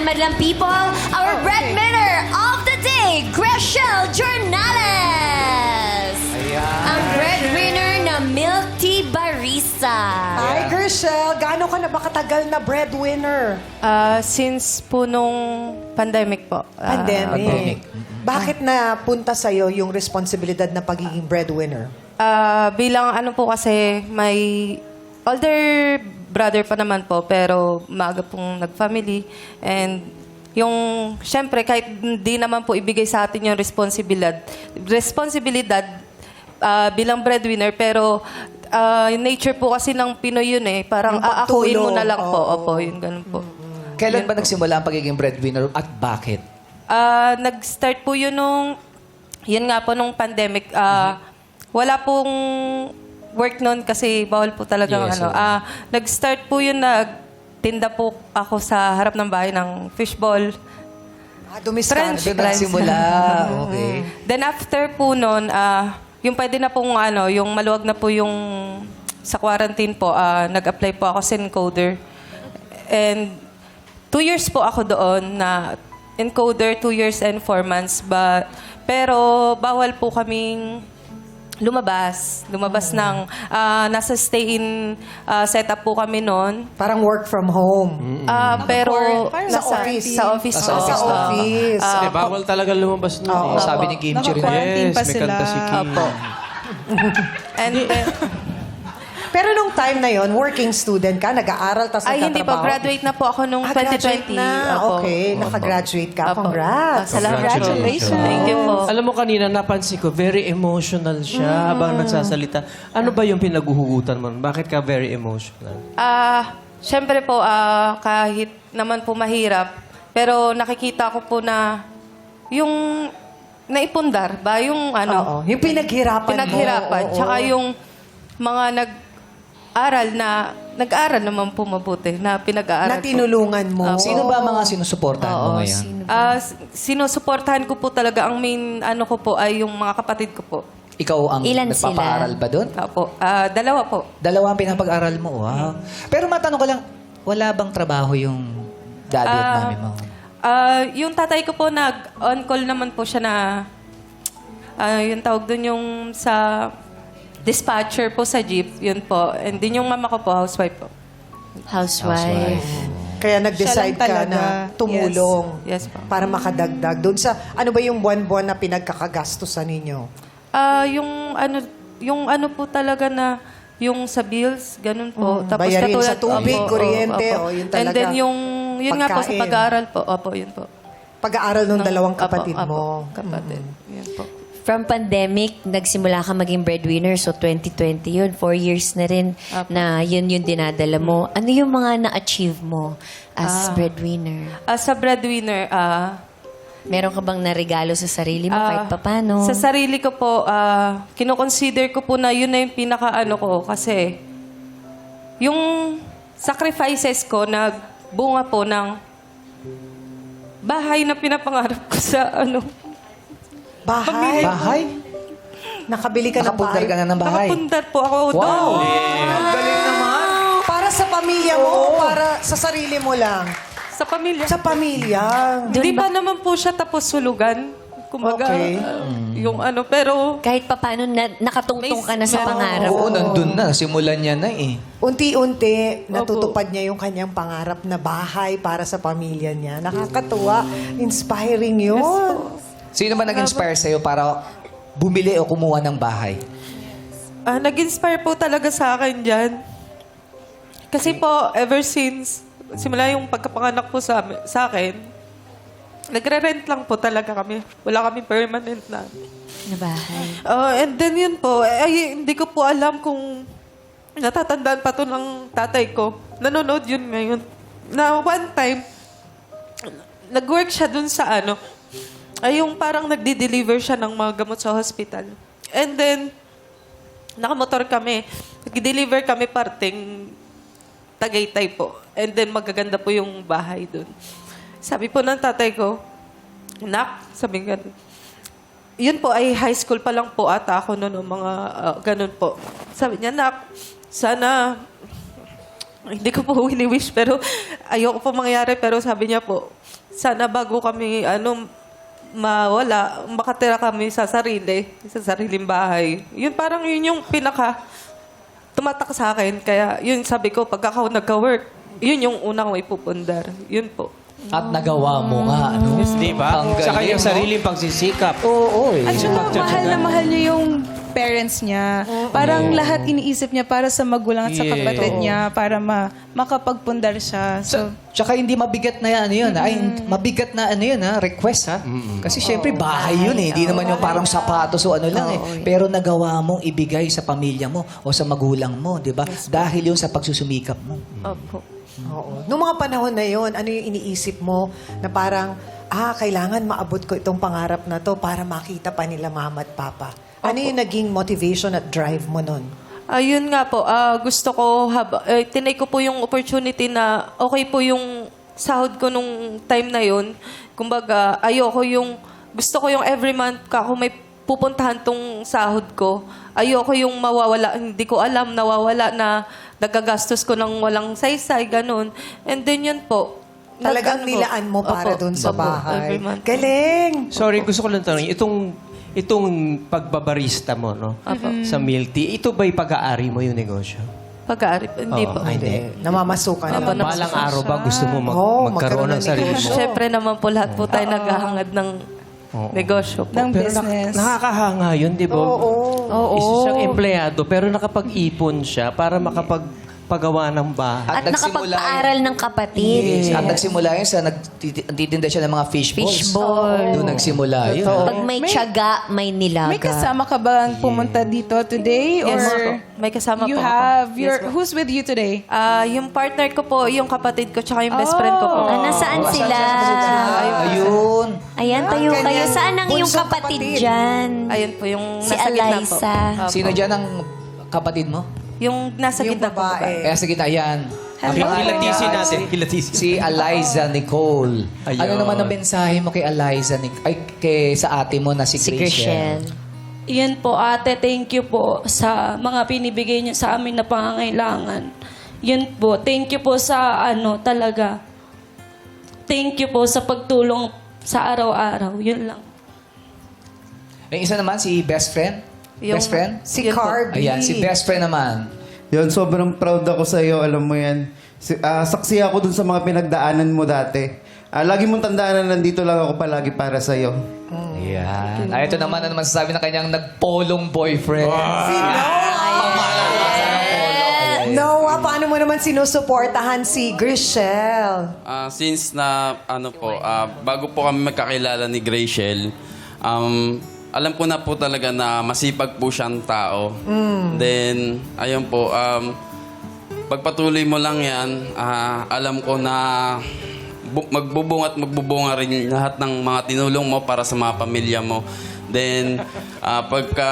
And Madlang People, our breadwinner of the day, Greshel Jornales. Ang breadwinner na milk tea barista. Hi, Gershel. Gaano ka na ba katagal na breadwinner? Ah, since po nung pandemic po. Ah, Pandemic. Bakit na punta sa'yo yung responsibilidad na pagiging breadwinner? ah, bilang ano po kasi may older brother pa naman po pero maaga pong nag-family. And yung syempre kahit hindi naman po ibigay sa atin yung responsibilidad responsibilidad ah, bilang breadwinner pero ah, yung nature po kasi ng Pinoy yun eh. Parang Yung aakuin mo pagtulong, na lang po. Oo. opo yun ganun po. Kailan ba nagsimula ang pagiging breadwinner at bakit? Ah, nag-start po yun nung, yun nga po nung pandemic. Ah, Wala pong work noon kasi bawal po talaga Yes, ano. oo. Ah, nag-start po yun nagtinda po ako sa harap ng bahay ng fishball. Ah, dumiskarte. French Doon nagsimula. Okay. Then after po noon, ah, yung pwede na pong ano, yung maluwag na po yung sa quarantine po, ah, nag-apply po ako sa encoder. And two years po ako doon na encoder, two years and four months. But, pero bawal po kaming lumabas. Lumabas ng, ah, nasa stay-in ah, setup po kami noon. Parang work from home. Ah, pero Sa nasa- office. Sa office. Sa po. Sa office office. Ah, Eh, bawal talaga lumabas nun. Oo, eh. sabi ni Kimchi rin. Naka-quarantine Yes, pa may sila. kanta si Kim. Opo. And then, Pero nung time na yon working student ka, nag-aaral, tapos Ay, hindi po. nagtatrabaho. Graduate na po ako nung Ah, graduate 2020. na. Opo. Okay, nakagraduate ka. Opo. Congrats. Ah, Salamat po. Congratulations. Thank you po. Alam mo kanina, napansin ko, very emotional siya habang nagsasalita. Ano ba yung pinaguhugutan mo? Bakit ka very emotional? Ah, syempre po, ah, kahit naman po mahirap, pero nakikita ko po na yung naipundar ba? Yung ano, Oo, yung pinaghirapan, pinaghirapan. mo. Oo, Tsaka yung mga nag-aral na, nag-aral naman po mabuti, na pinag-aaral Na po. tinulungan mo. Sino ba ang mga sinusuportahan mo ngayon? Ah, s- sinusuportahan ko po talaga, ang main ano ko po ay yung mga kapatid ko po. Ikaw ang Ilan nagpapaaral sila? ba doon? Opo. Ah, dalawa po. Dalawa ang pinapag-aral mo. Wow. Pero matanong ko lang, wala bang trabaho yung daddy at Ah, mami mo? Ah, yung tatay ko po nag on call naman po siya na ah, yung tawag doon yung sa dispatcher po sa jeep, yun po. And din yung mama ko po, housewife po. Housewife. Kaya nag-decide Siya lang ka talaga. na tumulong Yes. Yes, po. para makadagdag. Doon sa, ano ba yung buwan-buwan na pinagkakagastusan ninyo? Ah, yung ano yung ano po talaga na yung sa bills, ganun po. Mm, bayarin sa tubig, opo, kuryente, opo. o yun And talaga. then yung, yun nga po sa Pagkain. pag-aaral po. Opo, yun po. Pag-aaral ng Ng- dalawang opo, kapatid opo, mo. Kapatid. Yun po. From pandemic, nagsimula ka maging breadwinner. So, 2020 yun. Four years na rin na yun yung dinadala mo. Ano yung mga na-achieve mo as breadwinner? Ah, sa breadwinner, ah, Meron ka bang naregalo sa sarili mo kahit Ah, papano? Sa sarili ko po, ah, kinoconsider ko po na yun na yung pinaka-ano ko kasi yung sacrifices ko na bunga po ng bahay na pinapangarap ko sa ano. Bahay? Bahay? Nakabili ka ng Nakapundar bahay? ka na ng bahay? Nakapundar po ako Wow! doon. Ang galing naman! Para sa pamilya mo o para sa sarili mo lang? Sa pamilya. Sa pamilya. Hindi pa naman po siya tapos sulugan. Kumbaga, Okay. ah, yung ano, pero kahit papano na, nakatungtong ka na sa May- pangarap Oo, nandun na. Simulan niya na eh. Unti-unti, natutupad niya yung kanyang pangarap na bahay para sa pamilya niya. Nakakatuwa. Inspiring yun. Sino ba nag-inspire sa'yo para bumili o kumuha ng bahay? Ah, nag-inspire po talaga sa akin dyan. Kasi po, ever since, simula yung pagkapanganak po sa, sa akin, nagre-rent lang po talaga kami. Wala kami permanent na. Na bahay. Ah, and then yun po, eh, ay, hindi ko po alam kung natatandaan pa to ng tatay ko. Nanonood yun ngayon. Na one time, nag-work siya dun sa ano, ay yung parang nagdi-deliver siya ng mga gamot sa hospital. And then, nakamotor kami. Nag-deliver kami parting Tagaytay po. And then, magaganda po yung bahay dun. Sabi po ng tatay ko, Nak, sabi nga, yun po ay high school pa lang po ata ako noon, mga ah, ganun po. Sabi niya, Nak, sana Hindi ko po wini-wish, pero ayoko po mangyari. Pero sabi niya po, sana bago kami, ano, mawala, makatira kami sa sarili, sa sariling bahay. Yun parang yun yung pinaka tumatak sa akin. Kaya yun sabi ko, pagka ako nagka-work, yun yung unang may pupundar. Yun po. At nagawa mo nga, ano? Di ba? Ang Sa galing, kanyang no? sariling pagsisikap. Oo, eh. At saka mahal na mahal niya yung parents niya. Parang lahat iniisip niya para sa magulang at sa Yeah. kapatid niya para ma makapagpundar siya. So, Tsaka hindi mabigat na yan, ano yun, ay, mabigat na ano yun, ha, request, ha? Kasi syempre, bahay yun, eh. Hindi naman yung parang sapatos o ano lang, eh. Pero nagawa mong ibigay sa pamilya mo o sa magulang mo, di ba? Dahil yun sa pagsusumikap mo. Opo. Oo. Noong mga panahon na yon, ano yung iniisip mo na parang, ah, kailangan maabot ko itong pangarap na to para makita pa nila mama at papa. Ano yung naging motivation at drive mo nun? Ayun nga po, ah, gusto ko, hab- eh, tinay ko po yung opportunity na okay po yung sahod ko nung time na yun. Kumbaga, ayoko yung, gusto ko yung every month ka ako may pupuntahan tong sahod ko. Ayoko yung mawawala, hindi ko alam, nawawala na nagagastos ko ng walang saysay, ganun. And then yun po. Talagang nag- ano po, nilaan mo para opo, dun sa opo, bahay. every month. Galing! Sorry, gusto ko lang tanongin. Itong, itong pagbabarista mo, no? Sa milk tea, ito ba'y pag-aari mo yung negosyo? Pag-aari, hindi Oo, po. ay, hindi. Namamasukan naman. Balang araw ba gusto mo mag- Oo, magkaroon magkaroon ng ng sarili negosyo. mo? Siyempre naman po lahat po tayo naghahangad ng negosyo po. ng Pero nak- business. nakakahanga yun, di ba? Oo. Oo. Isa siyang empleyado, pero nakapag-ipon siya para makapagpagawa ng bahay. At nakapagpaaral ng kapatid. Yes. At nagsimula yun sa nagtitinda siya ng mga fish balls. Fishball. Doon nagsimula yun. Pag may May- tiyaga, may nilaga. May kasama ka bang pumunta dito today? Yes or po. May kasama you po ako. have your, Yes po. who's with you today? Ah, yung partner ko po, yung kapatid ko, tsaka yung best friend ko po. Ah, nasaan sila? Ayun. Ayan, tayo Ah, kayo. ganyan. Saan ang iyong kapatid, kapatid. dyan? Ayun po, yung Si nasa gitna po. Eliza. Opo. Sino dyan ang kapatid mo? Yung nasa Yung gitna po. babae. Kaya sige, ayan. Ang pangalan Kilatisin natin. si- Kilatisin. Si Eliza Nicole. Ayun. Ano naman ang mensahe mo kay Eliza Nic- ay kay sa ate mo na si, Si Christian? Christian. Yan po, ate, thank you po sa mga pinibigay niyo sa amin na pangangailangan. Yun po, thank you po sa ano talaga. Thank you po sa pagtulong sa araw-araw. Yun lang. Yung isa naman si best friend? Yung- best friend? Si Yun po. Carby. Ayan, si best friend naman. Yun, sobrang proud ako sa iyo, alam mo yan. Si, ah, saksi ako dun sa mga pinagdaanan mo dati. Ah, lagi mong tandaan na nandito lang ako palagi para sa iyo. Ayan. Ay, ito naman ano naman sasabi ng kanyang nagpolong boyfriend. Si Noah! Noah, paano mo naman sinusuportahan si Grishel? Ah, since na ano po, ah, bago po kami magkakilala ni Graciel, um, alam ko na po talaga na masipag po siyang tao. Then, ayun po, um, pagpatuloy mo lang yan, ah, alam ko na bu- magbubunga at magbubunga rin lahat ng mga tinulong mo para sa mga pamilya mo. Then, ah, pagka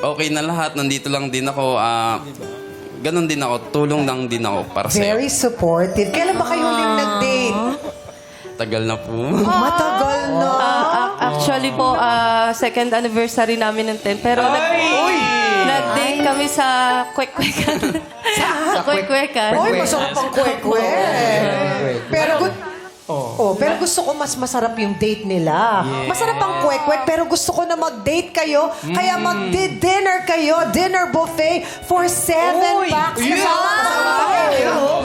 okay na lahat, nandito lang din ako, ah, ganun din ako, tulong lang din ako para sa Very supportive. Kailan ba kayo huling nag-date? Tagal na po. Matagal na. Actually po, ah, second anniversary namin ng 10. Pero nag, nag-date kami sa kwek-kwekan. sa kwek-kwekan. Oy, masarap ang kwekwe. Pero gu- Oh. pero gusto ko mas masarap yung date nila. Masarap ang kwek-kwek, pero gusto ko na mag-date kayo. Kaya mag-dinner kayo, dinner buffet for seven bucks. Kasama kasama. Yes,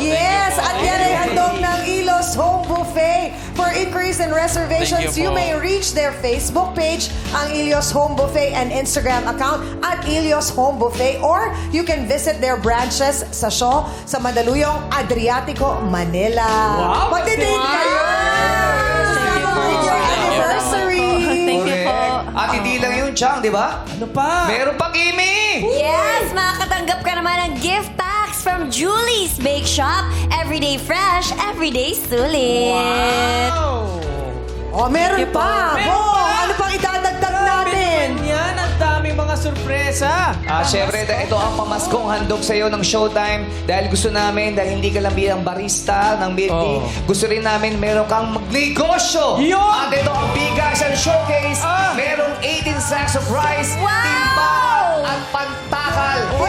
inquiries and reservations, you you may reach their Facebook page, ang Ilios Home Buffet, and Instagram account at Ilios Home Buffet, or you can visit their branches sa Shaw, sa Mandaluyong, Adriatico, Manila. Wow! Magdi-date kayo! Thank you po. With your anniversary! Thank you po. At hindi lang yun, Chang, di ba? Ano pa? Meron pa Kimi! Yes! Makakatanggap ka naman ng gift packs from Julie's Bake Shop. Everyday fresh, everyday sulit. Oh, meron pa! Oh, ano pang idadagdag natin? Yan, ang daming mga sorpresa. Ah, syempre, ito ang pamaskong handog sa iyo ng Showtime dahil gusto namin, dahil hindi ka lang bilang barista ng tea, Oo. gusto rin namin meron kang magnegosyo. Yun! At ito ang bigasan showcase. Ah! Merong 18 sacks of rice, Wow! timba, at pantakal. Oh,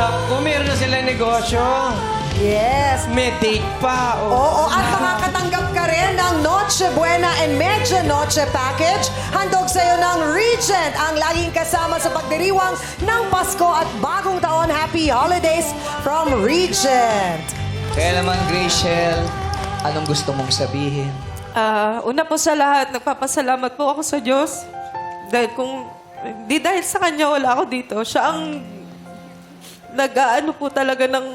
Naku, meron na sila negosyo. Yes. May date pa. Oh. Oo, at makakatanggap ka rin ng Noche Buena and Medyo Noche Package. Handog sa iyo ng Regent, ang laging kasama sa pagdiriwang ng Pasko at Bagong Taon. Happy Holidays from Regent. Kaya naman, Graciel, anong gusto mong sabihin? Ah, una po sa lahat, nagpapasalamat po ako sa Diyos. Dahil kung, di dahil sa Kanya wala ako dito. Siya ang nag-aano po talaga ng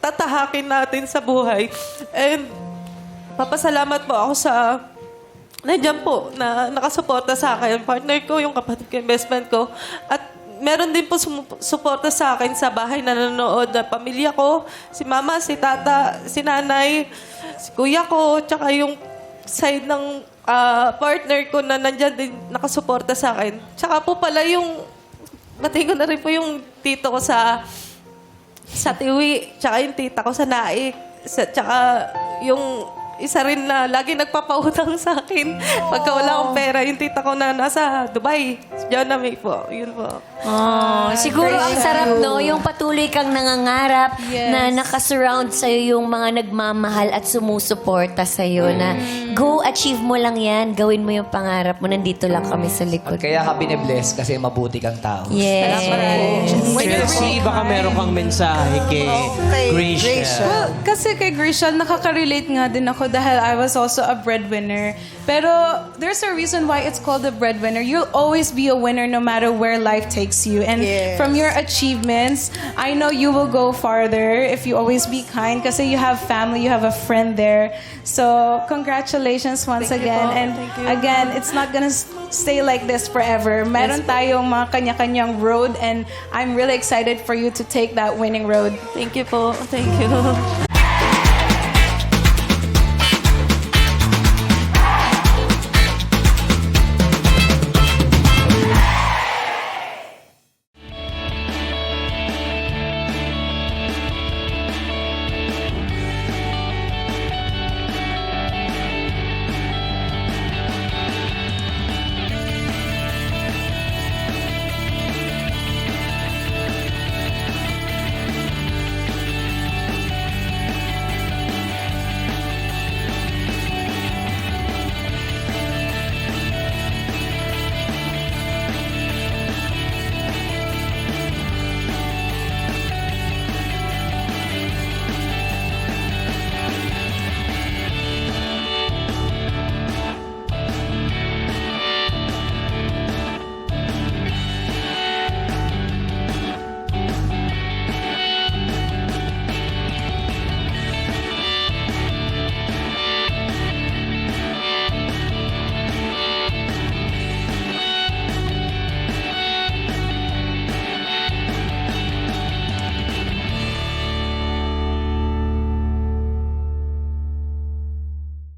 tatahakin natin sa buhay. And papasalamat po ako sa nandiyan po na nakasuporta sa akin. Partner ko, yung kapatid ko, yung friend ko. At meron din po suporta sa akin sa bahay na nanonood na pamilya ko. Si mama, si tata, si nanay, si kuya ko, tsaka yung side ng ah, partner ko na nandyan din nakasuporta sa akin. Tsaka po pala yung, batiin ko na rin po yung tito ko sa sa Tiwi, tsaka yung tita ko sa Naik, sa, tsaka yung isa rin na lagi nagpapautang sa akin. Pagka wala akong pera, yung tita ko na nasa Dubai. Diyan na may po. Yun po. Oh, siguro ang sarap no, yung patuloy kang nangangarap na nakasurround sa'yo yung mga nagmamahal at sumusuporta sa'yo na go, achieve mo lang yan, gawin mo yung pangarap mo, nandito lang kami sa likod. Kaya ka binibless kasi mabuti kang tao. Yes. Chelsea, baka meron kang mensahe kay Gracia. Well, kasi kay Grishal, nakaka-relate nga din ako dahil I was also a breadwinner. Pero there's a reason why it's called a breadwinner. You'll always be a winner no matter where life takes you. And Yes. from your achievements, I know you will go farther if you always be kind kasi you have family, you have a friend there. So congratulations once Thank again. And again, it's not gonna s- stay like this forever. Meron tayong mga kanya-kanyang road and I'm really excited for you to take that winning road. Thank you po. Thank you.